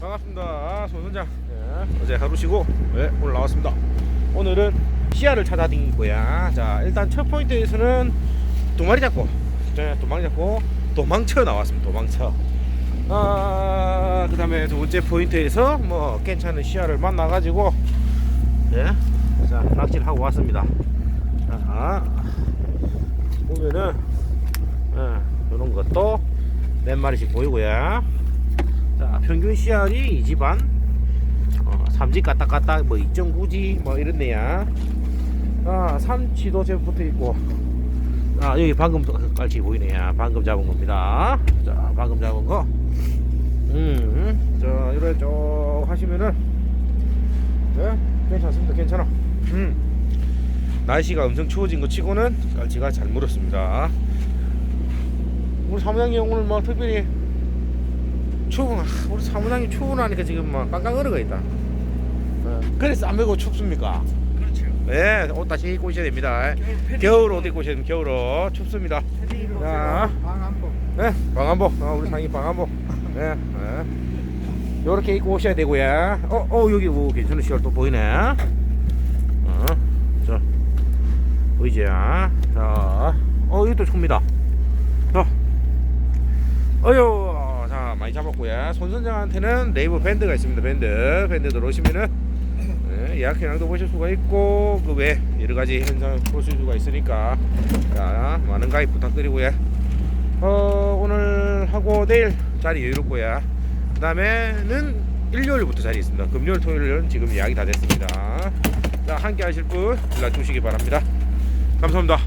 반갑습니다. 손선장. 예, 어제 하루 쉬고 예, 오늘 나왔습니다. 오늘은 시야를 찾아다닐 거야. 자, 일단 첫 포인트에서는 두 마리 잡고, 네, 두 마리 잡고 도망쳐 나왔습니다. 도망쳐. 아, 그다음에 두 번째 포인트에서 뭐 괜찮은 시야를 만나가지고 예, 자 낚시를 하고 왔습니다. 자, 보면은 예, 이런 것도 몇 마리씩 보이고요. 자, 평균 씨알이 2지 반, 어, 3지 까딱까딱, 뭐 2.9지, 뭐 이렇네요. 아, 삼치도 제법 붙어 있고. 아, 여기 방금 깔치 보이네요. 방금 잡은 겁니다. 자, 방금 잡은 거. 음, 자, 이래 쭉 하시면은, 네, 괜찮습니다. 괜찮아. 음. 날씨가 엄청 추워진 거 치고는 깔치가 잘 물었습니다. 우리 사무장님 오늘 뭐 특별히 추워 우리 사무장님 추우나니까 지금 막 깡깡 얼어가 있다. 어, 그래서 안 매고 춥습니까? 그렇죠. 네, 옷 다시 입고 오셔야 됩니다. 겨울 옷 입고 오셔야 됩니다. 겨울 옷 춥습니다. 자. 방한복. 네, 방한복. 어, 우리 상이 방한복. 네, 네. 요렇게 입고 오셔야 되고요. 어, 어, 여기 뭐 괜찮은 시월 또 보이네. 어, 자, 보이죠? 자, 어, 이것도 춥니다. 자, 자, 많이 잡았고요. 손선장한테는 네이버 밴드가 있습니다. 밴드, 밴드 들어오시면은 네, 예약 현황도 보실 수가 있고 그 외 여러 가지 현상 보실 수가 있으니까 자, 많은 가입 부탁드리고요. 어, 오늘 하고 내일 자리 여유롭고요. 그 다음에는 일요일부터 자리 있습니다. 금요일, 토요일은 지금 예약이 다 됐습니다. 자, 함께 하실 분 연락 주시기 바랍니다. 감사합니다.